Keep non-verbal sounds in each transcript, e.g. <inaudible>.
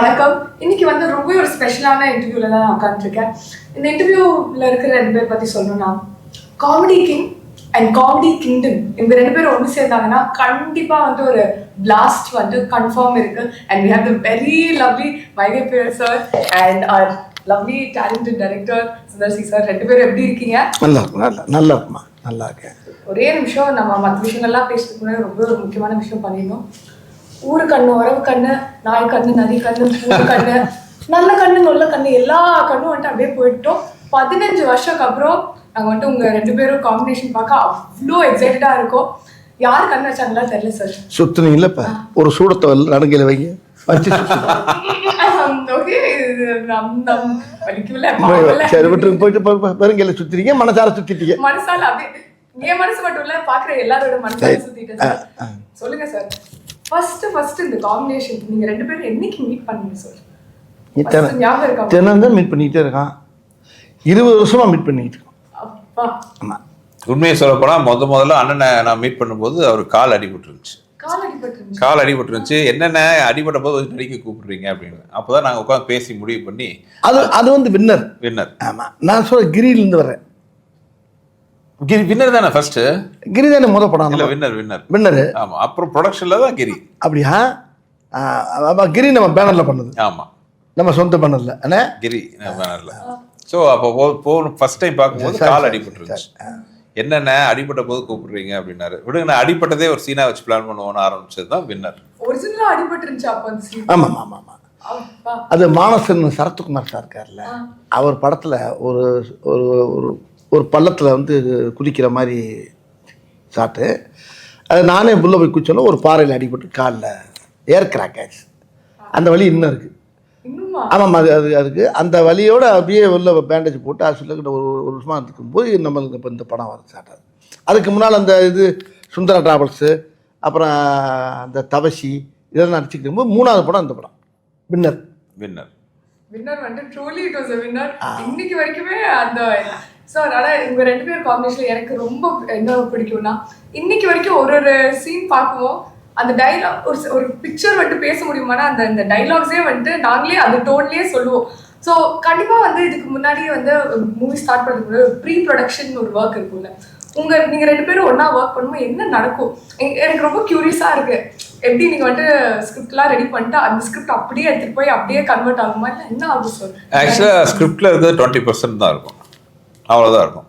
வணக்கம். இன்னைக்கு வந்து ரொம்ப ஒரு ஸ்பெஷலான இன்டர்வியூல தான் நான் உட்காந்துருக்கேன் இந்த இன்டர்வியூல இருக்கிற ரெண்டு பேர் பத்தி சொல்லணும்னா comedy king and comedy kingdom இந்த ரெண்டு பேரும் ஒன்று சேர்ந்தாங்கன்னா கண்டிப்பா வந்து ஒரு பிளாஸ்ட் வந்து கன்ஃபார்ம் இருக்கு. And we have the very lovely Vaigai பேர் sir and our lovely talented director Sundar C sir ரெண்டு பேரும் எப்படி இருக்கீங்க? நல்லா நல்லா நல்லா நல்லா இருக்கேன். ஒரே நிமிஷம் நம்ம மற்ற விஷயங்கள்லாம் பேசுறதுக்கு முன்னாடி ரொம்ப ஒரு முக்கியமான விஷயம் பண்ணிடணும். ஊரு கண்ணு உறவு கண்ணு நாய் கண்ணு நரி கண்ணு பூரு கண்ணு நல்ல கண்ணு நல்ல கண்ணு எல்லா கண்ணும் வந்துட்டு அப்படியே போயிட்டோம். பதினஞ்சு வருஷத்துக்கு அப்புறம் நாங்கள் வந்துட்டு உங்க ரெண்டு பேரும் காம்பினேஷன் பார்க்க அவ்வளோ எக்ஸைட்டடா இருக்கோம். யார் கண்ணு வச்சாங்களா தெரியல சார் சுத்துனீங்கல்ல இப்ப? ஒரு சூடத்தை நடுங்கையில் வைங்க. பெருங்கையில் சுத்திட்டீங்க மனசார சுத்திட்டீங்க. மனசால அப்படியே என் மனசு மட்டும் இல்ல பாக்குற எல்லாரோட மனசால சுத்திட்டேன் சொல்லுங்க சார் ஃபர்ஸ்ட் ஃபர்ஸ்ட் இந்த காம்பினேஷன் நீங்க ரெண்டு பேரும் என்னைக்கு மீட் பண்ணீங்க சார் இத்தனை First ஞாபகம் இருக்கா தினம் தான் மீட் பண்ணிக்கிட்டே இருக்கான். இருபது வருஷமா மீட் பண்ணிக்கிட்டு இருக்கோம் அப்பா. ஆமாம் உண்மையை சொல்ல போனால் முத முதல்ல அண்ணனை நான் மீட் பண்ணும்போது அவர் கால் அடிபட்டுருந்துச்சு. கால் அடிபட்டு கால் அடிபட்டுருந்துச்சு. என்னென்ன அடிபட்ட போது வந்து நடிக்க கூப்பிடுறீங்க அப்படின்னு. அப்போ தான் நாங்கள் உட்காந்து பேசி முடிவு பண்ணி அது அது வந்து வின்னர் வின்னர் ஆமாம் நான் சொல்ற கிரியிலேருந்து வர்றேன். கிரி வின்னர் தானே ஃபர்ஸ்ட் கிரி தானே முத படம் இல்லை வின்னர் வின்னர். வின்னரு. ஆமாம் அப்புறம் ப்ரொடக்ஷனில் தான் கிரி. அப்படியா? ஆ, அப்ப கிரி நம்ம பேனரில் பண்ணது. ஆமாம் நம்ம சொந்த பேனரில் அண்ணே? கிரி பேனரில் ஸோ அப்போ போ போகணும் ஃபர்ஸ்ட் டைம் பார்க்கும்போது கால் அடிபட்டுருந்துச்சு. என்னென்ன அடிபட்ட போது கூப்பிடுறீங்க அப்படின்னாரு. விடுங்க நான் அடிபட்டதே ஒரு சீனா வச்சு பிளான் பண்ணுவோன்னு ஆரம்பிச்சது தான் வின்னர் ஒரிஜினலா அடிபட்டு இருந்துச்சு அப்ப அந்த சீன் ஆமாம் ஆமாம் ஆமாம் அப்பா. அது மானசன் சரத்குமார் சார் இருக்கார்ல அவர் படத்தில் ஒரு ஒரு ஒரு பள்ளத்தில் வந்து குதிக்கிற மாதிரி சாட்டு அது நானே புள்ள போய் குச்சோன்னா ஒரு பாறையில் அடிபட்டு காலில் ஏர் கிராக் ஆச்சு அந்த வலி இன்னும் இருக்குது இன்னுமா? ஆமாம் அது அது அதுக்கு அந்த வலியோட அப்படியே உள்ள பேண்டேஜ் போட்டு ஹாஸ்பிட்டலுக்கு ஒரு ஒரு வருஷமாக இருக்கும்போது நம்மளுக்கு இப்போ இந்த படம் வர ஆகுது. அதுக்கு முன்னால் அந்த இது சுந்தரா டிராவல்ஸு அப்புறம் அந்த தவசி இதெல்லாம் நடிச்சுக்கிட்டு இருக்கும்போது மூணாவது படம் இந்த படம். வின்னர் வின்னர் வின்னர் வந்து ட்ரூலி இட் வாஸ் வின்னர் இன்னைக்கு வரைக்குமே அந்த ஸோ அதனால் இவங்க ரெண்டு பேர் காம்பினேஷன் எனக்கு ரொம்ப என்ன பிடிக்கும்னா இன்னைக்கு வரைக்கும் ஒரு ஒரு சீன் பார்க்குவோம் அந்த டைலாக் ஒரு ஒரு பிக்சர் வந்துட்டு பேச முடியுமானா அந்த அந்த டைலாக்ஸே வந்துட்டு நாங்களே அந்த டோன்லேயே சொல்லுவோம். ஸோ கண்டிப்பாக வந்து இதுக்கு முன்னாடி வந்து மூவி ஸ்டார்ட் பண்ணுறதுக்கு ப்ரீ ப்ரொடக்ஷன் ஒரு ஒர்க் இருக்கும்ல. உங்க நீங்க ரெண்டு பேரும் ஒன்றா ஒர்க் பண்ணும்போது என்ன நடக்கும்? எனக்கு ரொம்ப கியூரியஸா இருக்கு. எப்படி நீங்க வந்துட்டு ஸ்கிரிப்ட்லாம் ரெடி பண்ணிட்டு அந்த ஸ்கிரிப்ட் அப்படியே எடுத்துட்டு போய் அப்படியே கன்வெர்ட் ஆகுமா? இல்லை என்ன ஆகும் சார் ஆக்சுவலாக ஸ்கிரிப்டில் இருக்கிறது டுவெண்ட்டி பர்சன்ட் தான் இருக்கும். அவ்வளோதான் இருக்கும்.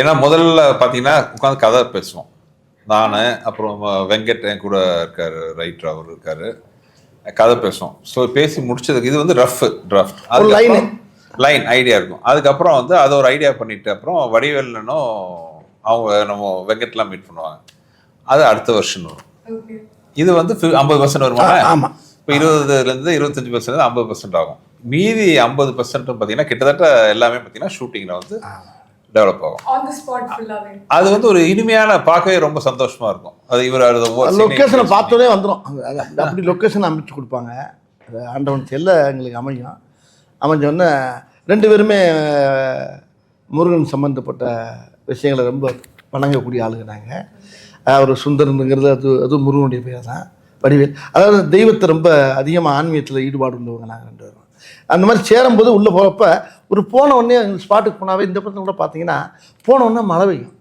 ஏன்னா முதல்ல பார்த்தீங்கன்னா உட்காந்து கதை பேசுவோம். நான் அப்புறம் வெங்கட் என் கூட இருக்காரு ரைட்டர் அவர் இருக்காரு. கதை பேசுவோம். ஸோ பேசி முடிச்சதுக்கு இது வந்து ரஃப் டிராஃப்ட் ஒரு line. லைன் ஐடியா இருக்கும். அதுக்கப்புறம் வந்து அதை ஒரு ஐடியா பண்ணிட்டு அப்புறம் வடிவேலனும் அவங்க நம்ம வெங்கட்லாம் மீட் பண்ணுவாங்க. அது அடுத்த வருஷம் வரும். ஓகே இது வந்து ஐம்பது பர்சன்ட் வருமா ஆமாம் இப்போ இருபதுலேருந்து இருபத்தஞ்சு பர்சன்ட் ஐம்பது பர்சன்ட் ஆகும். மீதி ஐம்பது பர்சன்ட் பார்த்தீங்கன்னா கிட்டத்தட்ட எல்லாமே பார்த்தீங்கன்னா ஷூட்டிங்கில் வந்து டெவலப் ஆகும். அது வந்து ஒரு இனிமையான பார்க்கவே ரொம்ப சந்தோஷமா இருக்கும். அது இவர் லொக்கேஷனை பார்த்தோன்னே வந்துடும் அப்படி லொக்கேஷன் அமைச்சு கொடுப்பாங்க. அது ஆண்டவன் செல்ல எங்களுக்கு அமையும். அமைஞ்சோடனே ரெண்டு பேருமே முருகன் சம்மந்தப்பட்ட விஷயங்களை ரொம்ப வணங்கக்கூடிய ஆளுங்க நாங்கள் அவர் சுந்தரனுங்கிறது அது அது முருகனுடைய பேர் தான் வடிவேல். அதாவது தெய்வத்தை ரொம்ப அதிகமாக ஆன்மீகத்தில் ஈடுபாடு உள்ளவங்க நாங்கள் ரெண்டு பேரும். அந்த மாதிரி சேரும்போது உள்ளே போகிறப்ப ஒரு போன உடனே ஸ்பாட்டுக்கு போனாவே இந்த படத்தில் கூட பார்த்தீங்கன்னா போன உடனே மழை பெய்யும்.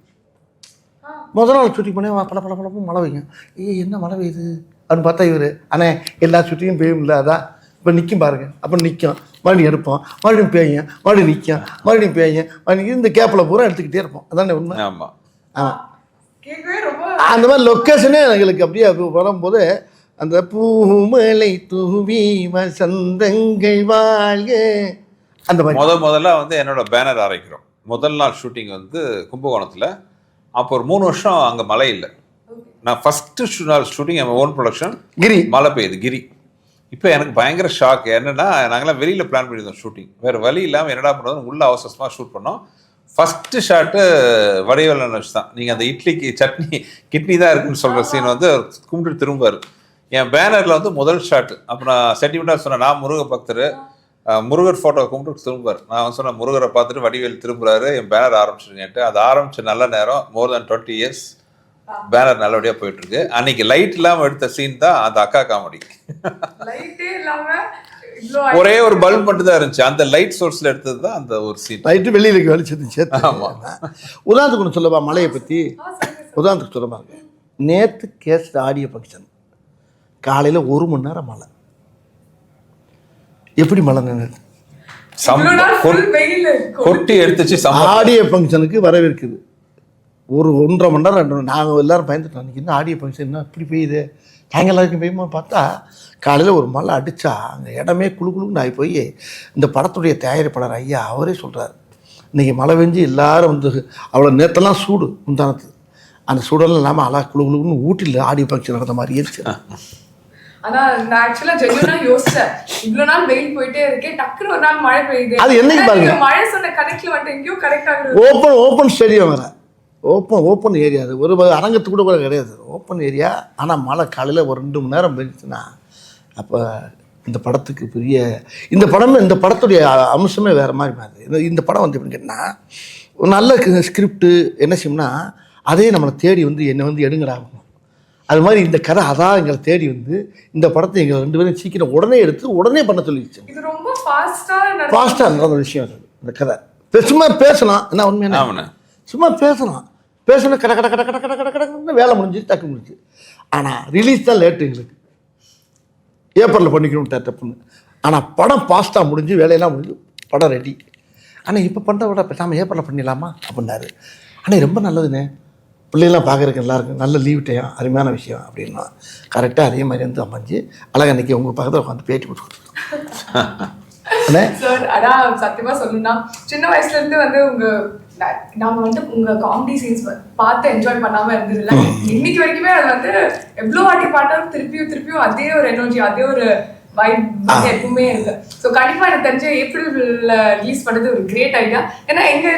முதல் நாள் ஷூட்டிங் பண்ணி பல பல பழப்பும் மழை பெய்யும். ஏய் என்ன மழை பெய்யுது? அப்படின்னு பார்த்தா இவர் அண்ணே எல்லா ஷூட்டிங்கும் பெய்யும் இல்லை அதான். இப்போ நிற்கும் பாருங்க. அப்புறம் நிற்கும் மறுபடியும் எடுப்போம். மறுபடியும் பேயும். மறுபடியும் நிற்கும் மறுபடியும் பேயும். மறுபடியும் இந்த கேப்பில் பூரா எடுத்துக்கிட்டே இருப்போம். அதானே உண்மை? ஆமா. ஆமாம் ரொம்ப அந்த மாதிரி லொக்கேஷனே எங்களுக்கு அப்படியே அப்படி வரும்போது அந்த பூமலை தூவி வசந்தங்கள் வாழ்க. அந்த மாதிரி. முத முதல்ல வந்து என்னோட பேனர் அரைக்கிறோம். முதல் நாள் ஷூட்டிங் வந்து கும்பகோணத்தில். அப்போ ஒரு மூணு வருஷம் அங்கே மழை இல்லை. நான் ஃபஸ்ட்டு நாள் ஷூட்டிங் என் ஓன் ப்ரொடக்ஷன் கிரி. மழை பெய்யுது கிரி. இப்போ எனக்கு பயங்கர ஷாக் என்னன்னா நாங்களாம் வெளியில் பிளான் பண்ணியிருந்தோம் ஷூட்டிங் வேறு வழி இல்லாமல் என்னடா பண்ணுறது உள்ள அவசரமாக ஷூட் பண்ணோம். ஃபஸ்ட்டு ஷாட்டு வடிவேலன் வச்சு தான். நீங்கள் அந்த இட்லிக்கு சட்னி கிட்னி தான் இருக்குன்னு சொல்கிற சீன் வந்து கும்பிட்டு திரும்பார் என் பேனரில் வந்து முதல் ஷாட். அப்போ நான் சென்டிமெண்ட்டாக சொன்னேன் நான் முருக பக்தர். முருகர் ஃபோட்டோ கும்பிட்டு திரும்புவார். நான் வந்து சொன்னேன் முருகரை பார்த்துட்டு வடிவேல் திரும்புறாரு என் பேனர் ஆரம்பிச்சிருங்கன்ட்டு அது ஆரம்பிச்ச நல்ல நேரம் more than twenty years banner நல்லபடியா போயிட்டு இருக்கு அன்னைக்கு லைட் இல்லாம எடுத்த சீன் தான் அந்த அக்கா காமெடி லைட்டே ஒரே ஒரு பல்ப் மட்டும் தான் இருந்துச்சு. அந்த லைட் சோர்ஸ்ல எடுத்தது தான் அந்த ஒரு சீன் நைட்டு வெளியில் வெளிச்சது சேர்த்து ஆமா. உதாரணத்துக்கு ஒன்று சொல்லவா மலையை பற்றி. உதாரணத்துக்கு சொல்ல பாருங்க நேற்று கேஸ்ட் ஆடியோ ஃபங்க்ஷன் காலையில் ஒரு மணி நேரம் மழை. எப்படி மழை நின்று இவ்ளோ நாள் full வெயில். இருக்கும். கொட்டி எடுத்துச்சு ஆடியோ ஃபங்க்ஷனுக்கு வரவேற்குது. ஒரு ஒன்றரை மணி நேரம் ரெண்டு நாங்கள் எல்லாரும் பயந்துட்டோம். அன்றைக்கி என்ன ஆடியோ ஃபங்க்ஷன் என்ன இப்படி பெய்யுது? நாங்கள் எல்லாருக்கும் பெய்யுமா பார்த்தா காலையில் ஒரு மழை அடித்தா அந்த இடமே குளு குளுன்னு ஆகி போய் இந்த படத்துடைய தயாரிப்பாளர் ஐயா அவரே சொல்கிறார் இன்றைக்கி மழை பெஞ்சு எல்லாரும் வந்து அவ்வளோ நேற்றெல்லாம் சூடு முந்தானத்து. அந்த சூடெல்லாம் இல்லாமல் அழகா குளு குளுன்னு ஊட்டியில் ஆடியோ ஃபங்க்ஷன் நடந்த மாதிரி இருந்துச்சு ஆனா நான் ஆக்சுவலா ஜென்யூனா யோசிச்சேன். இவ்வளவு நாள் வெயில் போயிட்டே இருக்கேன் டக்குனு ஒரு நாள் மழை பெய்யுது. அது என்னைக்கு பாருங்க? நீங்க மழை சொன்ன கணக்குல வந்துட்டு எங்கேயோ கரெக்ட் ஆகுறது ஓப்பன் ஓப்பன் ஸ்டேடியம் வேறு. ஓப்பன் ஓப்பன் ஏரியா அது. ஒரு அரங்கத்து கூட கூட கிடையாது. ஓப்பன் ஏரியா ஆனால் மழை காலையில் ஒரு ரெண்டு மணி நேரம் பெஞ்சுச்சுன்னா அப்போ இந்த படத்துக்கு பெரிய இந்த படமே இந்த படத்துடைய அம்சமே வேறு மாதிரி மாறுது. இந்த படம் வந்து எப்படின்னு கேட்டால் நல்ல ஸ்கிரிப்டு என்ன செய்யும்னா அதே நம்மளை தேடி வந்து என்னை வந்து எடுங்கடாகும் அது மாதிரி இந்த கதை அதான் எங்களை தேடி வந்து இந்த படத்தை எங்களை ரெண்டு பேரும் சீக்கிரம் உடனே எடுத்து உடனே பண்ண சொல்லிடுச்சு இது ரொம்ப ஃபாஸ்டா நடந்து ஃபாஸ்ட்டாக நடந்த விஷயம் அது இந்த கதை. இப்ப சும்மா பேசலாம். என்ன உண்மையான சும்மா பேசலாம். பேசணும் கட கட கட கட கட கட கடன்னு வேலை முடிஞ்சு டக்கு முடிஞ்சு. ஆனால் ரிலீஸ் தான் லேட்டு எங்களுக்கு. ஏப்ரலில் பண்ணிக்கணும் தப்புன்னு ஆனால் படம் ஃபாஸ்ட்டாக முடிஞ்சு வேலையெல்லாம் முடிஞ்சு படம் ரெடி ஆனால் இப்போ பண்ணுறத விட பேசாமல் ஏப்ரலில் பண்ணிடலாமா? அப்படின்னாரு. ஆனால் ரொம்ப நல்லதுண்ணே. பிள்ளைகள்லாம் பார்க்குறதுக்கு நல்லா இருக்கு நல்ல லீவ் டைம் அருமையான விஷயம் அப்படின்னா கரெக்டாக அதே மாதிரி வந்து அமைஞ்சு அழகா அன்றைக்கி உங்கள் பக்கத்தில் உட்காந்து பேட்டி கொடுத்துருக்கோம் அண்ணே? சார் அதான் சத்தியமா சொல்லணும்னா சின்ன வயசுல இருந்து வந்து உங்க நா- நாம வந்து உங்க காமெடி சீன்ஸ் பார்த்து என்ஜாய் பண்ணாம இருந்ததில்ல <laughs> இன்னைக்கு வரைக்குமே அது வந்து எவ்வளவு வாட்டி பார்த்தாலும் திருப்பியும் திருப்பியும் அதே ஒரு எனர்ஜி அதே ஒரு வைப் எப்பவுமே இருக்கு. ஸோ கண்டிப்பா எனக்கு தெரிஞ்ச ஏப்ரல்ல ரிலீஸ் பண்ணது ஒரு கிரேட் ஐடியா ஏன்னா எங்க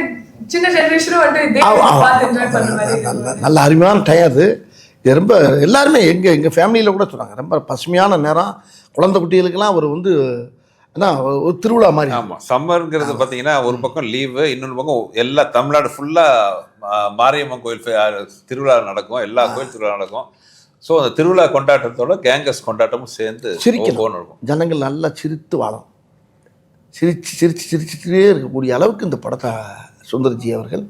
நல்ல அருமையான டைம் அது. இது ரொம்ப எல்லாருமே எங்கள் எங்கள் ஃபேமிலியில் கூட சொன்னாங்க. ரொம்ப பசுமையான நேரம். குழந்தை குட்டிகளுக்கெல்லாம் ஒரு வந்து என்ன ஒரு திருவிழா மாதிரி. ஆமா சம்மர்ங்கிறது பாத்தீங்கன்னா ஒரு பக்கம் லீவு இன்னொரு பக்கம் எல்லா தமிழ்நாடு ஃபுல்லா மாரியம்மன் கோயில் ஃபே- திருவிழா நடக்கும். எல்லா கோயில் திருவிழா நடக்கும். ஸோ அந்த திருவிழா கொண்டாட்டத்தோட கேங்கஸ் கொண்டாட்டமும் சேர்ந்து சிரிக்கணும். இருக்கும். ஜனங்கள் நல்லா சிரித்து வாழும் சிரித்து சிரித்து சிரிச்சுட்டே இருக்கக்கூடிய அளவுக்கு இந்த படத்தை சுந்தர்ஜி அவர்கள்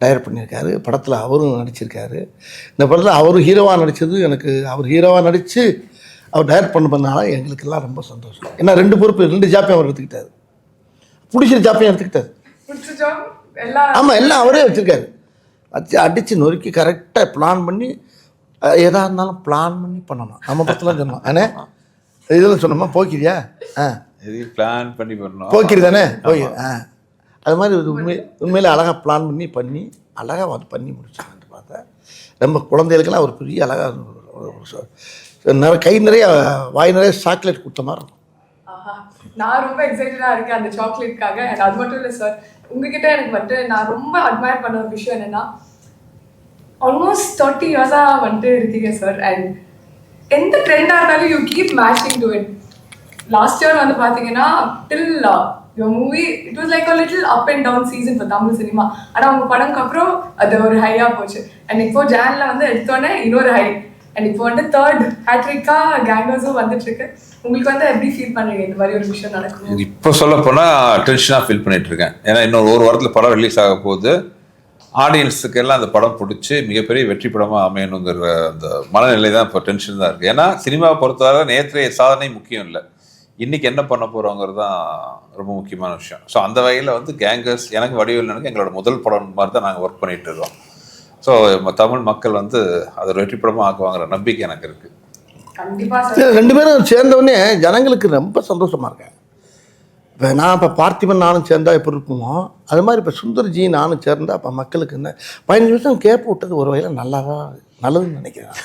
டைரக்ட் பண்ணியிருக்காரு. படத்தில் அவரும் நடிச்சிருக்காரு. இந்த படத்தில் அவர் ஹீரோவாக நடித்தது எனக்கு அவர் ஹீரோவாக நடித்து அவர் டைரக்ட் பண்ண பண்ணால எங்களுக்கெல்லாம் ரொம்ப சந்தோஷம். ஏன்னா ரெண்டு பொறுப்பு ரெண்டு ஜாப்பையும் அவர் எடுத்துக்கிட்டாரு. பிடிச்சிரு ஜாப்பையும் எடுத்துக்கிட்டாரு. பிடிச்ச ஆமாம் எல்லாம் அவரே வச்சுருக்காரு. வச்சு அடித்து நொறுக்கி கரெக்டாக பிளான் பண்ணி அஹ், எதா இருந்தாலும் பிளான் பண்ணி பண்ணணும். நம்ம பத்தலாம் சொன்னோம். அண்ணே இதெல்லாம் சொன்னோமா? போக்கிறியா ஆ. பிளான் பண்ணி பண்ணோம் போக்கிரி தானே? போய் ஆ. அது மாதிரி இது உண்மை உண்மையில் அழகாக பிளான் பண்ணி பண்ணி அழகாக வந்து பண்ணி முடிச்சாங்கன்னு பார்த்தேன் ரொம்ப குழந்தைகளுக்கெல்லாம் ஒரு பெரிய அழகாக நிறைய கை நிறைய வாய் நிறைய சாக்லேட் கொடுத்த மாதிரி இருக்கும். ஆஹா. நான் ரொம்ப எக்ஸைட்டடா இருக்கேன் அந்த சாக்லேட்காக அண்ட் அது மட்டும் இல்லை சார் உங்ககிட்ட எனக்கு வந்துட்டு நான் ரொம்ப அட்மயர் பண்ண ஒரு விஷயம் என்னன்னா ஆல்மோஸ்ட் தேர்ட்டி இயர்ஸா வந்துட்டு இருக்கீங்க சார் அண்ட் எந்த ட்ரெண்டா இருந்தாலும் you keep matching to it last year வந்து பாத்தீங்கன்னா till your movie it was like a little up and down season for Tamil cinema ஆனால் அவங்க படம்க்கு அப்புறம் அது ஒரு ஹையாக போச்சு. அண்ட் இப்போ ஜேனில் வந்து எடுத்தோடனே இன்னொரு ஹை அண்ட் இப்போ வந்து தேர்ட் ஹேட்ரிக்கா கேங்கர்ஸும் வந்துட்டு இருக்கு உங்களுக்கு வந்து எப்படி ஃபீல் பண்றீங்க இந்த மாதிரி ஒரு விஷயம் நடக்கும் இப்போ சொல்ல போனால் டென்ஷனாக ஃபீல் பண்ணிட்டு இருக்கேன். ஏன்னா இன்னொரு ஒரு வாரத்தில் படம் ரிலீஸ் ஆக போகுது. ஆடியன்ஸுக்கு எல்லாம் அந்த படம் பிடிச்சி மிகப்பெரிய வெற்றி படமாக அமையணுங்கிற அந்த மனநிலை தான் இப்போ டென்ஷன் தான் இருக்குது ஏன்னா சினிமாவை பொறுத்தவரை நேற்றைய சாதனை முக்கியம் இல்லை. இன்னைக்கு என்ன பண்ண போகிறோங்கிறது தான் ரொம்ப முக்கியமான விஷயம். ஸோ அந்த வகையில் வந்து கேங்கர்ஸ் எனக்கு வடிவில் எனக்கு எங்களோட முதல் படம் மாதிரி தான் நாங்கள் ஒர்க் பண்ணிட்டு இருக்கோம். ஸோ தமிழ் மக்கள் வந்து அதை வெற்றி படமாக ஆக்குவாங்கிற நம்பிக்கை எனக்கு இருக்குது கண்டிப்பா சார். சரி, ரெண்டு பேரும் சேர்ந்தவுடனே ஜனங்களுக்கு ரொம்ப சந்தோஷமாக இருக்கேன். இப்போ நான் இப்போ பார்த்திபன் நானும் சேர்ந்தா எப்படி இருக்குமோ அது மாதிரி இப்போ சுந்தர்ஜி நானும் சேர்ந்தா அப்போ மக்களுக்கு என்ன பதினஞ்சு வருஷம் கேப் விட்டது ஒரு வகையில் நல்லாவா நல்லதுன்னு நினைக்கிறேன்.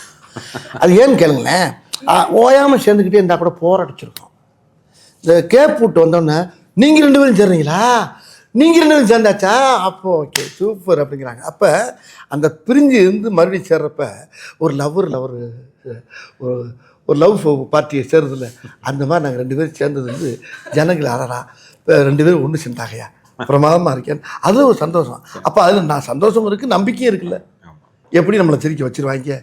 அது ஏன்னு கேளுங்களேன். ஓயாமல் சேர்ந்துக்கிட்டே இருந்தால் கூட போராடிச்சிருக்கோம் கேப் விட்டு வந்தோடனே நீங்கள் ரெண்டு பேரும் சேர்றீங்களா? நீங்கள் ரெண்டு பேரும் சேர்ந்தாச்சா? அப்போ ஓகே சூப்பர் அப்படிங்கிறாங்க. அப்போ அந்த பிரிஞ்சு இருந்து மறுபடியும் சேர்றப்ப ஒரு லவ்வர் லவர் ஒரு ஒரு லவ் பார்ட்டியை சேர்றதில்ல அந்த மாதிரி நாங்கள் ரெண்டு பேரும் சேர்ந்தது வந்து ஜனங்கள் இப்ப ரெண்டு பேரும் ஒன்று சேர்ந்தாகையா பிரமாதமாக இருக்கேன் அது ஒரு சந்தோஷம். அப்போ அதில் நான் சந்தோஷம் இருக்குது நம்பிக்கையும் இருக்குல்ல. எப்படி நம்மளை சிரிக்க வச்சிருவாங்க?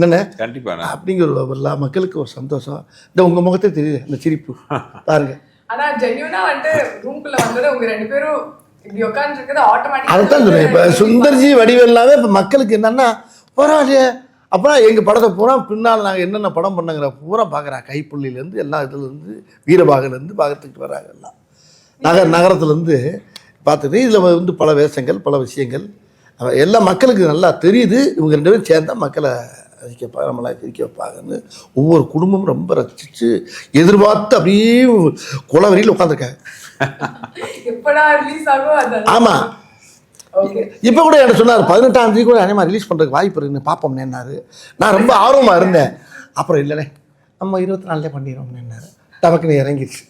என்னண்ணே? கண்டிப்பாண்ணா. அப்படிங்கிற ஒரு எல்லா மக்களுக்கு ஒரு சந்தோஷம். இந்த உங்கள் முகத்தே தெரியுது அந்த சிரிப்பு. <laughs> பாருங்க. ஆனா ஜென்யூனா வந்துட்டு ரூம்குள்ள வந்தது உங்க ரெண்டு பேரும் அதுதான் சொல்றேன். இப்போ சுந்தர்ஜி வடிவெல்லாமே இப்போ மக்களுக்கு என்னன்னா பரவாயில்லையே அப்புறம் எங்கள் படத்தை பூரா பின்னால் நாங்கள் என்னென்ன படம் பண்ணுங்கிற பூரா பார்க்குறாங்க கைப்புள்ளிலேருந்து எல்லா இதுலேருந்து வீரபாகலேருந்து பார்க்கறதுக்கு வராங்க எல்லாம். நகர் நகரத்துலேருந்து பார்த்துட்டு இதில் வந்து பல வேஷங்கள் பல விஷயங்கள். எல்லா மக்களுக்கு நல்லா தெரியுது. இவங்க ரெண்டு பேரும் சேர்ந்தா மக்களை ரசிக்க வைப்பாங்க நம்மளை சிரிக்க வைப்பாங்கன்னு ஒவ்வொரு குடும்பமும் ரொம்ப ரசிச்சு எதிர்பார்த்து அப்படியே குளவரியில் உட்காந்துருக்காங்க ஆமாம் ஓகே இப்போ கூட என்ன சொன்னார் பதினெட்டாம் தேதி கூட அனிமா ரிலீஸ் பண்ணுறதுக்கு வாய்ப்பு இருக்குன்னு பார்ப்போம்னேன்னாரு நான் ரொம்ப ஆர்வமாக இருந்தேன். அப்புறம் இல்லைண்ணே நம்ம இருபத்தி நாலுலேயே பண்ணிடுவோம்னேன்னாரு டமக்குன்னு இறங்கிடுச்சு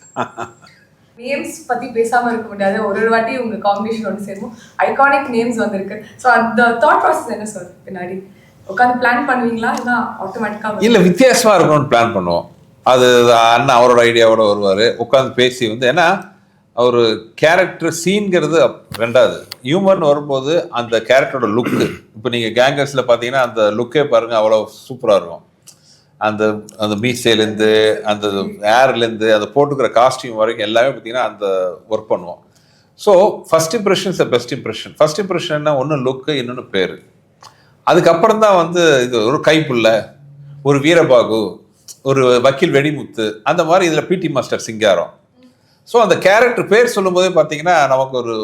நேம்ஸ் பத்தி பேசாம இருக்க முடியாது. ஒரு ஒரு வாட்டி உங்க காம்பினேஷன் ஒன்று சேரும் ஐகானிக் நேம்ஸ் வந்திருக்கு. ஸோ அந்த தாட் ப்ராசஸ் என்ன சார் பின்னாடி? உட்காந்து பிளான் பண்ணுவீங்களா? இல்லை ஆட்டோமேட்டிக்கா இல்ல வித்தியாசமா இருக்கணும்னு பிளான் பண்ணுவோம். அது அண்ணன் அவரோட ஐடியாவோட வருவாரு. உட்காந்து பேசி வந்து ஏன்னா ஒரு கேரக்டர் சீன்கிறது ரெண்டாவது. ஹியூமன் வரும்போது அந்த கேரக்டரோட லுக்கு இப்போ நீங்கள் கேங்கர்ஸில் பார்த்தீங்கன்னா அந்த லுக்கே பாருங்க அவ்வளோ சூப்பராக இருக்கும். அந்த அந்த மீசையிலேருந்து அந்த ஏர்லேருந்து அந்த போட்டுக்கிற காஸ்டியூம் வரைக்கும் எல்லாமே பார்த்தீங்கன்னா அந்த ஒர்க் பண்ணுவோம். So first impressions best impression first இம்ப்ரெஷன்னா ஒன்று லுக்கு இன்னொன்று பேர். அதுக்கப்புறம் தான் வந்து இது ஒரு கைப்புள்ள ஒரு வீரபாகு ஒரு வக்கீல் வெடிமுத்து அந்த மாதிரி இதில் பிடி மாஸ்டர் சிங்காரம். ஸோ அந்த கேரக்டர் பேர் சொல்லும்போதே பார்த்தீங்கன்னா நமக்கு ஒரு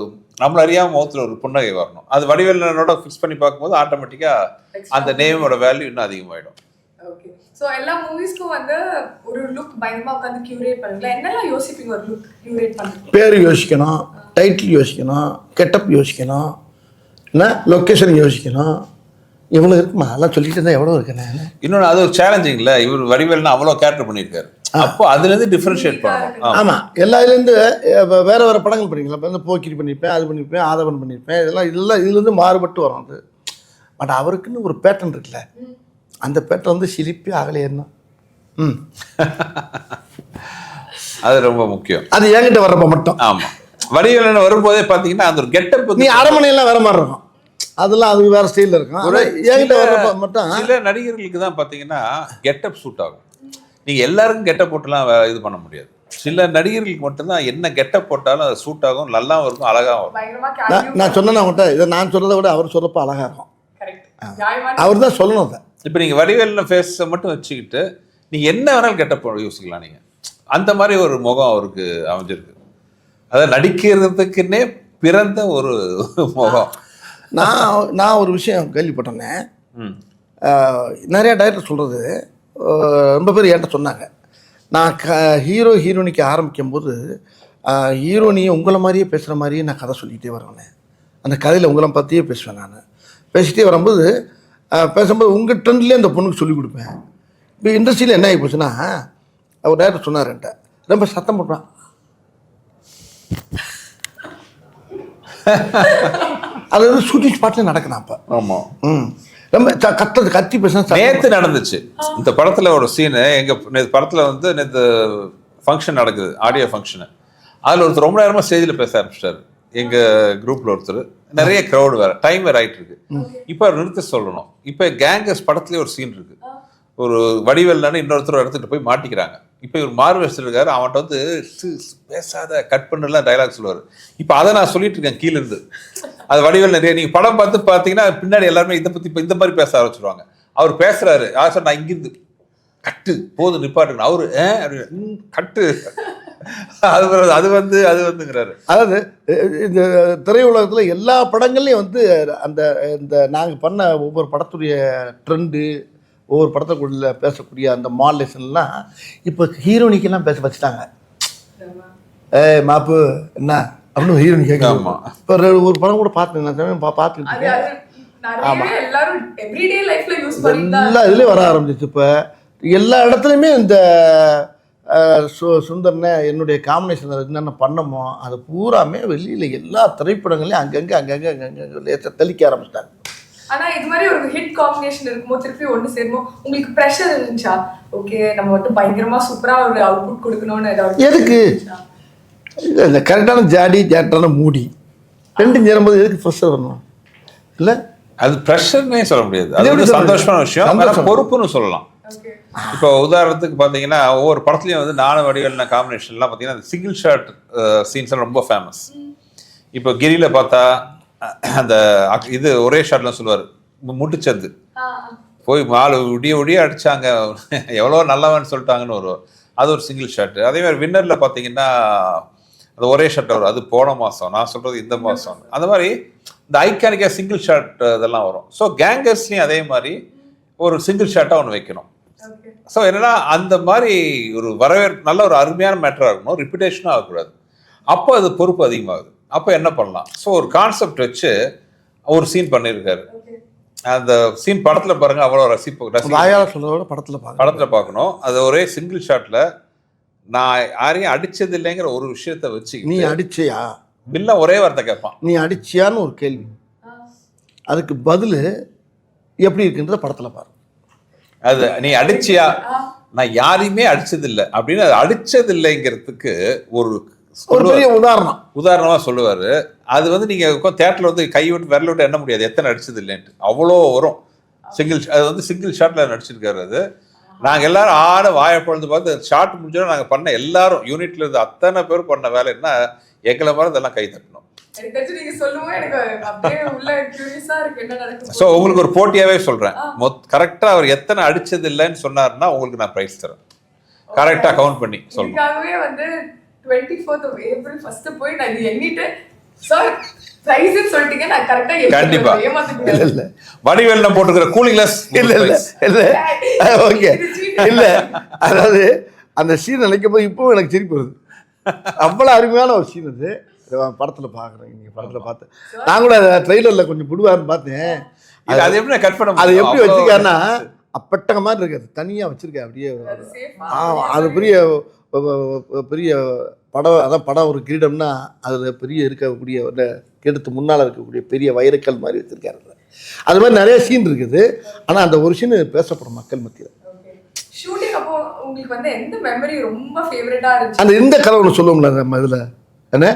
நம்மள அறியாம முகத்தில் ஒரு புன்னகை வரணும். அது வடிவேலனோட ஃபிக்ஸ் பண்ணி பார்க்கும்போது ஆட்டோமேட்டிக்காக அந்த நேமோட வேல்யூ இன்னும் அதிகமாகிடும் ஓகே ஸோ எல்லா மூவிஸ்க்கும் வந்து ஒரு லுக் பயங்கரமா உட்காந்து கியூரேட் பண்ணுங்களா? என்னெல்லாம் யோசிப்பீங்க ஒரு லுக் கியூரேட் பண்ணுறது பேர் யோசிக்கணும் டைட்டில் யோசிக்கணும் கெட்டப் யோசிக்கணும் என்ன லொக்கேஷன் யோசிக்கணும் இவ்வளோ இருக்குமா? அதெல்லாம் சொல்லிட்டு இருந்தால் எவ்வளோ இருக்கேன் நான் இன்னொன்று அது ஒரு சேலஞ்சிங்ல இவர் வடிவேல்னா அவ்வளோ கேரக்டர் பண்ணியிருக்காரு. அப்போ அதுலேருந்து டிஃப்ரென்ஷியேட் பண்ணணும். ஆமா. ஆமாம் எல்லா இதுலேருந்து வேற வேற படங்கள் பண்ணிக்கலாம். இப்போ வந்து போக்கிரி பண்ணியிருப்பேன் அது பண்ணியிருப்பேன் ஆதவன் பண்ணியிருப்பேன். இதெல்லாம் இதெல்லாம் இதுலேருந்து மாறுபட்டு வரும் அது. பட் அவருக்குன்னு ஒரு பேட்டர்ன் இருக்குல்ல. அந்த பேட்டர்ன் வந்து சிலிப்பி அகலையேன்னா ம். <laughs> அது ரொம்ப முக்கியம். அது என்கிட்ட வர்றப்ப மட்டும். ஆமா. வடிவேலன் வரும்போதே பார்த்தீங்கன்னா அந்த ஒரு கெட்டப் நீ அரண்மனையெல்லாம் வேற மாதிரி இருக்கும். அதெல்லாம் அது வேற ஸ்டைலில் இருக்கும். என்கிட்ட வர்றப்ப மட்டும் சில நடிகர்களுக்கு தான் பார்த்தீங்கன்னா கெட்டப் சூட் ஆகும். நீங்க எல்லாருக்கும் கெட்டப் போட்டுலாம் இது பண்ண முடியாது. சில நடிகர்களுக்கு மட்டும்தான் என்ன கெட்டப் போட்டாலும் அது சூட் ஆகும் நல்லாவும் இருக்கும் இருக்கும். பயங்கரமா நான் சொன்னேன் உங்கள்கிட்ட இதை நான் சொல்கிறத விட அவர் சொல்கிறப்ப அழகாக இருக்கும். அவர் தான் சொல்லணும் அதை. இப்போ நீங்க வடிவேலில் ஃபேஸை மட்டும் வச்சுக்கிட்டு நீங்க என்ன வேணாலும் கெட்டப் யோசிக்கலாம் நீங்க. அந்த மாதிரி ஒரு முகம் அவருக்கு அமைஞ்சிருக்கு. அதாவது நடிக்கிறதுக்குன்னே பிறந்த ஒரு <laughs> முகம். நான் நான் ஒரு விஷயம் கேள்விப்பட்டேனே ம். ஆஹ், நிறைய டைரக்டர் சொல்கிறது ரொம்ப பேர் என்கிட்ட சொன்னாங்க. நான் க ஹீரோ ஹீரோனிக்கு ஆரம்பிக்கும் போது ஹீரோனியை உங்களை மாதிரியே பேசுகிற மாதிரியே நான் கதை சொல்லிகிட்டே வருவேன். அந்த கதையில் உங்களை பற்றியே பேசுவேன் நான். பேசிகிட்டே வரும்போது பேசும்போது உங்கள் ட்ரெண்ட்லேயே அந்த பொண்ணுக்கு சொல்லிக் கொடுப்பேன். இப்போ இண்டஸ்ட்ரியில் என்ன ஆகி போச்சுன்னா அவர் டேரக்டர் சொன்னார் என்கிட்ட. ரொம்ப சத்தம் போட்டான். <laughs> அது வந்து ஷூட்டிங் ஸ்பாட்டில் நடக்கணும் அப்போ. ஆமா. ம். ரொம்ப கத்துறது கத்தி பேசினா நேத்து நடந்துச்சு. இந்த படத்துல ஒரு சீனு எங்க நேத்து படத்துல வந்து நேத்து ஃபங்க்ஷன் நடக்குது ஆடியோ ஃபங்க்ஷனு அதுல ஒருத்தர் ரொம்ப நேரமா ஸ்டேஜில் பேச ஆரம்பிச்சிட்டாரு. எங்க குரூப்ல ஒருத்தர். நிறைய க்ரௌடு வேற. டைம் வேற ஆயிட்டு இருக்கு. இப்போ நிறுத்த சொல்லணும். இப்போ கேங்கஸ் படத்துலயே ஒரு சீன் இருக்கு. ஒரு வடிவேல்னு இன்னொருத்தர் எடுத்துட்டு போய் மாட்டிக்கிறாங்க. இப்போ இவர் மார்வெஸ்ட் இருக்காரு அவன்கிட்ட வந்து பேசாத கட் பண்ணலாம் டைலாக் சொல்லுவார். இப்போ அதை நான் சொல்லிட்டு இருக்கேன் கீழ இருந்து. அது வடிவேல் நிறைய நீங்கள் படம் பார்த்து பார்த்தீங்கன்னா பின்னாடி எல்லாருமே இதை பற்றி இப்போ இந்த மாதிரி பேச ஆரம்பிச்சிருவாங்க. அவர் பேசுறாரு யார் சார் நான் இங்கிருந்து கட்டு போதும் நிப்பாட்டுங்க. அவரு "ம், கட்டு அது அது வந்து அது வந்துங்கிறாரு. அதாவது இந்த திரையுலகத்தில் எல்லா படங்கள்லையும் வந்து அந்த இந்த நாங்கள் பண்ண ஒவ்வொரு படத்துடைய ட்ரெண்டு ஒவ்வொரு படத்துக்குள்ள பேசக்கூடிய அந்த மாடலேஷன்லாம் இப்போ ஹீரோனிக்கெல்லாம் பேச வச்சுட்டாங்க. ஏய் மாப்பு என்ன? அப்படின்னு ஹீரோனி கேட்கலாம். இப்போ ஒரு படம் கூட பார்த்தேன் நான் சமயம் பண்ணிட்டு எல்லா இதுலேயும் வர ஆரம்பிச்சிச்சு இப்போ. எல்லா இடத்துலையுமே இந்த சு சுந்தர்னே என்னுடைய காம்பினேஷன் என்னென்ன பண்ணமோ அது பூராமே வெளியில் எல்லா திரைப்படங்களையும் அங்கங்கே அங்கங்கே அங்கங்கே லேசாக தெளிக்க ஆரம்பிச்சிட்டாங்க. ஆனா இது மாதிரி ஒரு ஹிட் காம்பினேஷன் இருக்கும்போது திருப்பி ஒண்ணு சேரும்போது உங்களுக்கு ப்ரெஷர் இருந்துச்சா? ஓகே நம்ம மட்டும் பயங்கரமா சூப்பரா ஒரு அவுட்புட் கொடுக்கணும்னு ஏதாவது எதுக்கு? இந்த கரெக்டான ஜாடி ஜாட்டான மூடி. ரெண்டும் சேரும்போது எதுக்கு ஃப்ரெஷ்ஷாக வரணும்? இல்லை? அது ப்ரெஷர்னே சொல்ல முடியாது. அது வந்து சொல்றது? சந்தோஷமான விஷயம். பொறுப்புன்னு சொல்லலாம். ஓகே இப்போ உதாரணத்துக்கு பார்த்தீங்கன்னா ஒவ்வொரு படத்துலையும் வந்து நானும் வடிவேலின காம்பினேஷன்லாம் பார்த்தீங்கன்னா அந்த சிங்கிள் ஷாட் சீன்ஸ் ரொம்ப ஃபேமஸ் இப்போ கிரியில பார்த்தா அந்த இது ஒரே ஷாட்லாம் சொல்லுவார். முட்டுச்சது போய் மாலு விடிய விடிய அடிச்சாங்க. <laughs> எவ்வளோ நல்லவன்னு சொல்லிட்டாங்கன்னு வரும் அது ஒரு சிங்கிள் ஷாட் அதே மாதிரி வின்னரில் பார்த்தீங்கன்னா அது ஒரே ஷாட் வரும். அது போன மாதம் நான் சொல்கிறது இந்த மாதம் <laughs> அந்த மாதிரி இந்த ஐக்கானிக்காக சிங்கிள் ஷாட் இதெல்லாம் வரும். ஸோ கேங்கர்ஸ்லையும் அதே மாதிரி ஒரு சிங்கிள் ஷாட்டாக ஒன்று வைக்கணும். ஸோ என்னன்னா அந்த மாதிரி ஒரு வரவேற்பு நல்ல ஒரு அருமையான மேட்டராக இருக்கணும். ரிப்பிட்டேஷனும் ஆகக்கூடாது. அப்போ அது பொறுப்பு அதிகமாகுது. அப்போ என்ன பண்ணலாம்? ஸோ ஒரு கான்செப்ட் வச்சு ஒரு சீன் பண்ணியிருக்காரு அந்த சீன் படத்தில் பாருங்க அவ்வளோ ரசிப்பு ரசி வாயால் சொல்றத விட படத்தில் படத்தில் பார்க்கணும். அது ஒரே சிங்கிள் ஷாட்டில் நான் யாரையும் அடிச்சது இல்லைங்கிற ஒரு விஷயத்த வச்சு நீ அடிச்சியா? வில்ல ஒரே வார்த்தை கேட்பான். நீ அடிச்சியான்னு ஒரு கேள்வி. அதுக்கு பதில் எப்படி இருக்குன்றத படத்தில் பாரு. அது நீ அடிச்சியா? நான் யாரையுமே அடிச்சது இல்லை அப்படின்னு அது அடிச்சது இல்லைங்கிறதுக்கு ஒரு ஒரு பெரிய உதாரணம். உதாரணமாக சொல்லுவார். அது வந்து நீங்கள் தேட்டரில் வந்து கை விட்டு விரல் விட்டு எண்ண முடியாது. எத்தனை நடிச்சது இல்லைன்ட்டு. அவ்வளோ வரும். சிங்கிள் அது வந்து சிங்கிள் ஷாட்டில் நடிச்சிருக்காரு அது. நாங்கள் எல்லாரும் ஆட வாயை பொழுது பார்த்து ஷார்ட் முடிஞ்சோட நாங்கள் பண்ண எல்லாரும் யூனிட்ல இருந்து அத்தனை பேர் பண்ண வேலை என்ன எங்களை மாதிரி இதெல்லாம் கை தட்டணும். என்ன ஸோ உங்களுக்கு ஒரு போட்டியாகவே சொல்கிறேன் மொத் கரெக்டாக அவர் எத்தனை அடிச்சது இல்லைன்னு சொன்னாருன்னா உங்களுக்கு நான் ப்ரைஸ் தரேன். கரெக்டாக கவுண்ட் பண்ணி வந்து டுவெண்ட்டி ஃபோர்த் ஏப்ரல் ஃபர்ஸ்ட் போய் நான் இது எண்ணிட்டு சார் பிரைஸ் சொல்லிட்டீங்க நான் கரெக்டா கண்டிப்பா. ஏமாத்துக்கிறேன் இல்லை வடிவேல் நான் போட்டுக்கிற கூலிங் கிளாஸ் இல்ல இல்ல இல்ல. ஓகே. இல்ல. அதாவது அந்த சீன் நினைக்கும் போது இப்பவும் எனக்கு சிரிப்பு வருது. அவ்வளோ அருமையான ஒரு சீன் அது. படத்துல பார்க்குறேன் நீங்க படத்துல பார்த்தேன் நான் கூட ட்ரெய்லர்ல கொஞ்சம் புடுவாருன்னு பார்த்தேன். அது எப்படி கட் பண்ண அது? எப்படி வச்சிருக்காருன்னா அப்பட்டங்க மாதிரி இருக்காது தனியா வச்சிருக்கேன். அப்படியே அது பெரிய பெரிய படம் அதான் படம் ஒரு கிரீடம்னா அதுல பெரிய இருக்கக்கூடிய ஒரு கிரீடத்து முன்னால இருக்கக்கூடிய பெரிய வைரக்கல் மாதிரி வச்சிருக்காரு. அதுல. அது மாதிரி நிறைய சீன் இருக்குது. ஆனா அந்த ஒரு சீன் பேசப்படும் மக்கள் மத்தியில். ஷூட்டிங் அப்போ உங்களுக்கு வந்து எந்த மெமரி ரொம்ப ஃபேவரட்டா இருந்துச்சு? அந்த இந்த கதை ஒன்று சொல்லுவோம்ல நம்ம இதில். என்ன?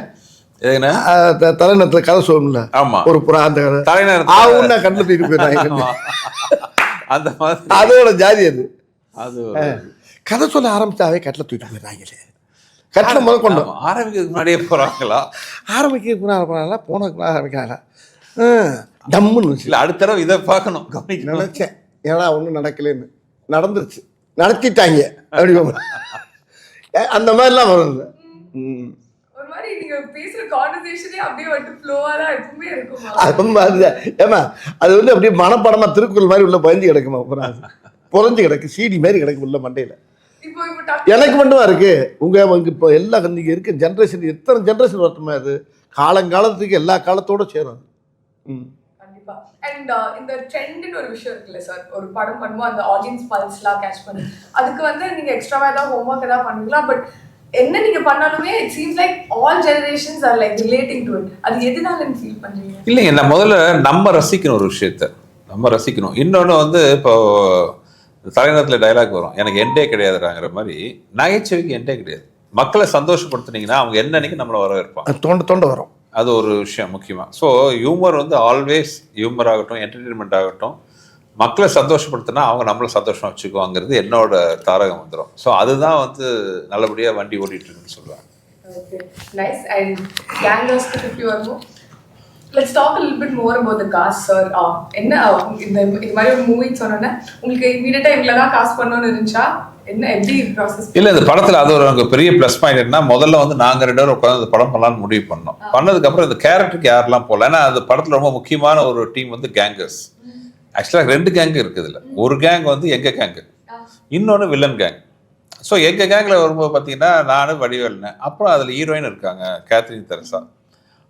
தலைநகரத்தில் கதை சொல்லுவோம்ல. ஆமா. ஒரு புறா அந்த கதை. தலைநகர் ஆவுன்னா கண்ணில் தூக்கிட்டு போயிடுறாங்க அந்த மாதிரி. அதோட ஜாதி அது. அது கதை சொல்ல ஆரம்பிச்சாவே கட்டில் தூக்கிட்டு போயிடுறாங்களே. கட்டில் முதல் கொண்டு ஆரம்பிக்கிறதுக்கு முன்னாடியே போறாங்களா? ஆரம்பிக்க போனாங்களா போனதுக்கு ஆரம்பிக்கிறாங்களா? டம்முன்னு இல்ல அடுத்த தடவை இதை பார்க்கணும் கவனிக்கணும். நினைச்சேன். ஏன்னா ஒன்றும் நடக்கலைன்னு. நடந்துருச்சு. நடத்திட்டாங்க. அப்படி அந்த மாதிரிலாம் வரும்ல ம். ஒரு மாதிரி நீங்க பேசுற கான்வர்சேஷனே அப்படியே வந்து ஃப்ளோவா தான் எப்பவுமே இருக்குமா? அது மாதிரி ஏமா அது வந்து அப்படியே மனப்படமா திருக்குறள் மாதிரி உள்ள பயந்து கிடக்குமா அது? புரஞ்சு கிடக்கு சீடி மாதிரி கிடக்கு உள்ள மண்டையில. எனக்கு மட்டும் இருக்கு? உங்க இப்போ எல்லா இருக்க ஜென்ரேஷன் எத்தனை ஜென்ரேஷன் வரட்டுமே அது? காலங்காலத்துக்கு எல்லா காலத்தோட சேரும். ம். கண்டிப்பா. அண்ட் இந்த ட்ரெண்ட்னு ஒரு விஷயம் இருக்குல்ல சார் ஒரு படம் பண்ணும்போது அந்த ஆடியன்ஸ் பல்ஸ்லாம் கேட்ச் பண்ணி. அதுக்கு வந்து நீங்க எக்ஸ்ட்ராவா ஏதாவது ஹோம்ஒர்க் ஏதாவது பண்ணுவீங்களா? பட் என்ன நீங்க பண்ணாலுமே it seems like all generations are like relating to it அது எதனால ஃபீல் பண்றீங்க? இல்லைங்க நான் முதல்ல நம்ம ரசிக்கணும் ஒரு விஷயத்த. நம்ம ரசிக்கணும். இன்னொன்று வந்து இப்போ தலைநகரத்தில் டைலாக் வரும். எனக்கு எண்டே கிடையாதுறாங்கிற மாதிரி நகைச்சுவைக்கு எண்டே கிடையாது. மக்களை சந்தோஷப்படுத்துனீங்கன்னா அவங்க என்னன்னைக்கு நம்மளை வரவேற்பாங்க. தோண்ட தோண்ட வரும். அது ஒரு விஷயம் முக்கியமாக ஸோ ஹியூமர் வந்து ஆல்வேஸ் ஹியூமர் ஆகட்டும் என்டர்டெயின்மெண்ட் ஆகட்டும் மக்களை சந்தோஷப்படுத்தினா அவங்க நம்மளை சந்தோஷமா வச்சுக்குவாங்கிறது என்னோட தாரகம் வந்துடும் ஸோ அதுதான் வந்து நல்லபடியாக வண்டி ஓட்டிட்டு இருக்குன்னு சொல்லுவாங்க let's talk bit more about the cast sir என்ன இந்த இது மாதிரி ஒரு மூவி சொன்னோன்னே உங்களுக்கு இமீடியட்டாக இவ்வளோ தான் காசு பண்ணணும்னு இருந்துச்சா? என்ன எப்படி ப்ராசஸ் இல்லை இந்த படத்தில் அது ஒரு எனக்கு பெரிய ப்ளஸ் பாயிண்ட் என்ன முதல்ல வந்து நாங்கள் ரெண்டு பேரும் உட்காந்து இந்த படம் பண்ணலாம்னு முடிவு பண்ணோம். பண்ணதுக்கப்புறம் இந்த கேரக்டருக்கு யாரெல்லாம் போகல. ஏன்னா அந்த படத்தில் ரொம்ப முக்கியமான ஒரு டீம் வந்து கேங்கர்ஸ் ஆக்சுவலாக ரெண்டு கேங் இருக்குது இதில். ஒரு கேங் வந்து எங்கள் கேங்கு இன்னொன்று வில்லன் கேங் ஸோ எங்கள் கேங்கில் வரும்போது பார்த்தீங்கன்னா நானும் வடிவேல்னேன் அப்புறம் அதில் ஹீரோயின் இருக்காங்க கேத்ரின் தெரசா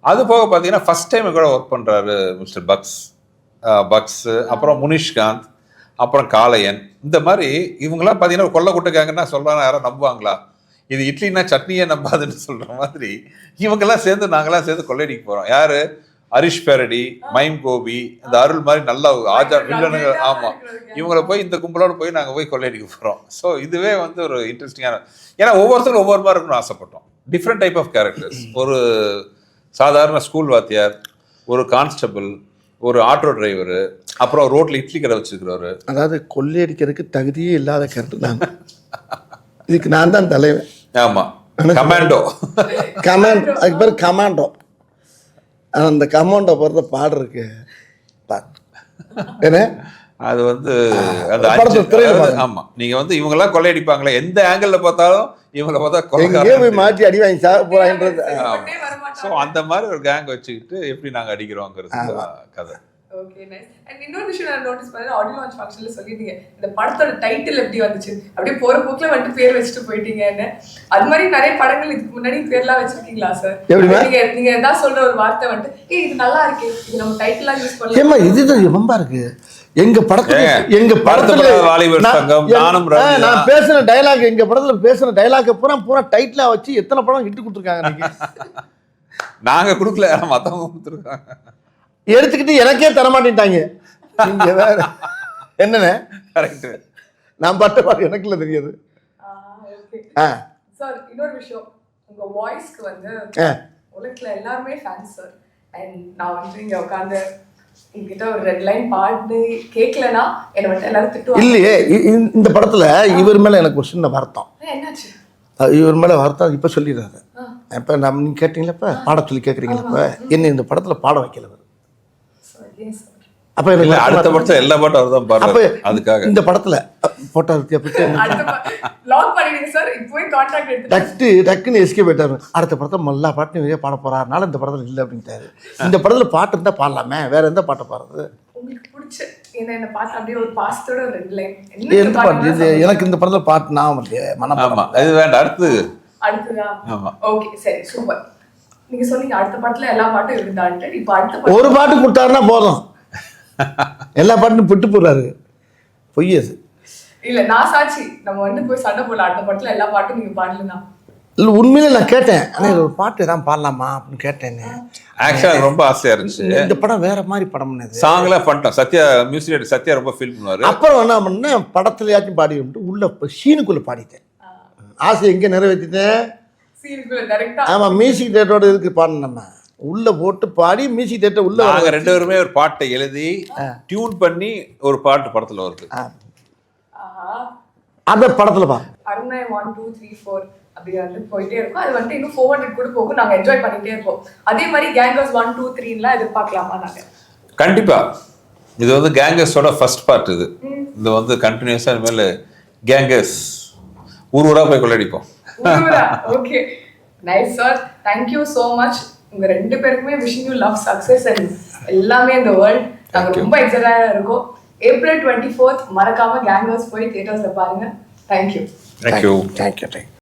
அது போக பார்த்தீங்கன்னா ஃபர்ஸ்ட் டைம் கூட ஒர்க் பண்ணுறாரு மிஸ்டர் பக்ஸ் பக்ஸ் அப்புறம் முனிஷ்காந்த் அப்புறம் காளையன். இந்த மாதிரி இவங்கெல்லாம் பார்த்தீங்கன்னா கொல்ல குட்டைக்காங்கன்னா சொல்கிறாங்க யாரும் நம்புவாங்களா? இது இட்லினா சட்னியே நம்பாதுன்னு சொல்கிற மாதிரி இவங்கெல்லாம் சேர்ந்து நாங்கெல்லாம் சேர்ந்து கொள்ளையடிக்க போகிறோம் யார்? ஹரிஷ் பேரடி மைம் கோபி இந்த அருள் மாதிரி நல்ல ஆஜா வில்லனுங்க ஆமாம் இவங்களை போய் இந்த கும்பலோட போய் நாங்கள் போய் கொள்ளையடிக்க போகிறோம் ஸோ இதுவே வந்து ஒரு இன்ட்ரெஸ்டிங்கான ஏன்னா ஒவ்வொருத்தரும் ஒவ்வொரு மாதிரி இருக்கணும்னு ஆசைப்பட்டோம். டிஃப்ரெண்ட் டைப் ஆஃப் கேரக்டர்ஸ் ஒரு சாதாரண ஸ்கூல் வாத்தியார் ஒரு கான்ஸ்டபிள் ஒரு ஆட்டோ டிரைவர் அப்புறம் ரோட்ல இட்லி கடை வச்சிருக்கிறவரு. அதாவது கொள்ளையடிக்கிறதுக்கு தகுதியே இல்லாத கருத்து நான். இதுக்கு நான் தான் தலைவன். ஆமா. கமாண்டோ கமாண்ட் <laughs> அதுக்கு பேர் கமாண்டோ அந்த கமாண்டோ போடுற பாடு இருக்கு. என்ன அது வந்து அந்த. ஆமா நீங்க வந்து இவங்க எல்லாம் கொள்ளையடிப்பாங்களே எந்த ஆங்கிள் பார்த்தாலும் இவங்கள பார்த்தா போய் மாட்டி அடி வாங்கி சாக போறாங்கன்றது ஸோ. அந்த மாதிரி ஒரு கேங் வச்சுக்கிட்டு எப்படி நாங்க அடிக்கிறோங்கிறது கதை Okay, nice. And இன்னொரு விஷயம் நான் notice பண்ணேன், audio launch function ல சொல்லிட்டீங்க. இந்த படத்தோட title எப்படி வந்துச்சு? அப்படியே போற போக்குல வந்துட்டு பேர் வச்சுட்டு போயிட்டீங்கன்னு. அது மாதிரி நிறைய படங்கள் இதுக்கு முன்னாடி பேர்லாம் வச்சிருக்கீங்களா sir? எப்படிம்மா? நீங்க நீங்க ஏதாவது சொல்ற ஒரு வார்த்தை வந்துட்டு, "ஏய், இது நல்லா இருக்கே, இது நம்ம ஆ use பண்ணலாம்." ஏமா இதுதான் ரொம்ப இருக்கு எங்க படத்துல எங்க படத்துல நான். பேசுன டயலாக் எங்க படத்துல பேசுன டயலாக் பூரா பூரா டைட்டிலா வச்சு எத்தனை படம் இட்டு கொடுத்துருக்காங்க நாங்க கொடுக்கல மத்தவங்க கொடுத்துருக்காங்க எடுத்துக்கிட்டு எனக்கே தர மாட்டேன்ட்டாங்க நீங்க வேற. என்னண்ணே கரெக்ட் நான் பட்ட பாடு எனக்குள்ள தெரியாது. ஆ, Sir, இன்னொரு விஷயம். உங்க வாய்ஸ்க்கு வந்து. உலகத்துல எல்லாருமே ஃபேன்ஸ் சார் அண்ட் நான் வந்து இங்க உட்காந்து உங்ககிட்ட ஒரு ரெட் லைன் பாட்டு கேட்கலனா என்னை மட்டும் எல்லாரும் திட்டுவாங்க. இல்லையே இ- இ- இந்த படத்துல இவர் மேல எனக்கு ஒரு சின்ன வருத்தம். என்னாச்சு? இவர் மேல வருத்தம் இப்ப சொல்லிடுறாரு. இப்ப நம்ம நீங்க கேட்டீங்களா இப்ப? பாட சொல்லி இப்ப? என்ன இந்த படத்துல பாட வைக்கல அவரு. சார் ஏன் சார் அப்ப எனக்கு இல்ல அடுத்த படத்துல எல்லா பாட்டும் அவர் தான் பாடுறாரு அதுக்காக. இந்த படத்துல போட்டோ பற்றி <laughs> அடுத்த லாக் பண்ணிடுங்க சார் இப்போவே கான்ட்ராக்ட் எடுத்து டக்கு டக்குன்னு எஸ்கே போயிட்டாரு அடுத்த படத்தை எல்லா பாட்டும் இவரே பாட போறாருனால இந்த படத்துல இல்லை அப்படின்ட்டாரு. இந்த படத்துல பாட்டு இருந்தா பாடலாமே வேற எந்த பாட்டை பாடுறது? எனக்கு இந்த படத்துல பாட்டு நான் மனம் இது வேண்டாம் அடுத்து அடுத்ததா? ஆமா. ஓகே சரி சூப்பர் நீங்க சொன்னீங்க அடுத்த படத்துல எல்லா பாட்டும் இருந்தான்ட்டு இப்போ அடுத்த படம் ஒரு பாட்டு கொடுத்தாருன்னா போதும். எல்லா பாட்டும் விட்டு போடுறாரு. பொய் அது. இல்ல நான் சாட்சி நம்ம வந்து போய் சண்டை போடலாம் அடுத்த படத்துல எல்லா பாட்டும் நீங்க பாடலனா இல்லை உண்மையிலே நான் கேட்டேன். ஆனால் இது ஒரு பாட்டு தான் பாடலாமா அப்படின்னு கேட்டேன்னு ஆக்சுவலா எனக்கு ரொம்ப ஆசையா இருந்துச்சு. இந்த படம் வேற மாதிரி படம்னு இது சாங்லாம் பண்ணிட்டோம். சத்யா மியூசிக் சத்யா ரொம்ப ஃபீல் பண்ணுவாரு. அப்புறம் என்ன பண்ணேன்? படத்துலயாச்சும் பாடி விட்டு உள்ள இப்போ சீனுக்குள்ள பாடிட்டேன். ஆசை எங்கே நிறைவேற்றிட்டேன் ஆமாம் மியூசிக் டேட்டோட இதுக்கு பாடணும் நம்ம. உள்ள போட்டு பாடி மியூசிக் டேட்டை உள்ள வர நாங்க ரெண்டு பேருமே ஒரு பாட்டை எழுதி டியூன் பண்ணி ஒரு பாட்டு படத்துல வருது. அந்த படத்துல பாரு. அருணாய் ஒன் டூ த்ரீ ஃபோர் அப்படி வந்து போயிட்டே இருக்கும். அது வந்து இன்னும் ஃபோர் ஹண்ட்ரட் கூட போகும். நாங்க என்ஜாய் பண்ணிட்டே இருப்போம். அதே மாதிரி கேங்கர்ஸ் ஒன் டூ எதிர்பார்க்கலாமா நாங்க? கண்டிப்பா. இது வந்து கேங்கர்ஸோட ஃபர்ஸ்ட் பார்ட் இது. இது வந்து கண்டினியூஸா இனிமேல் கேங்கர்ஸ் ஊர் ஊரா போய் கொள்ளடிப்போம். Okay nice sir thank you so much உங்க ரெண்டு பேருக்குமே wishing you love success and எல்லாமே இந்த வேர்ல்ட் நாங்க ரொம்ப எக்ஸைட்டடா இருக்கோம். ஏப்ரல் டுவெண்ட்டி ஃபோர்த் மறக்காம கேங்கர்ஸ் போய் தியேட்டர்ஸ்ல பாருங்க. Thank you thank you thank you thank you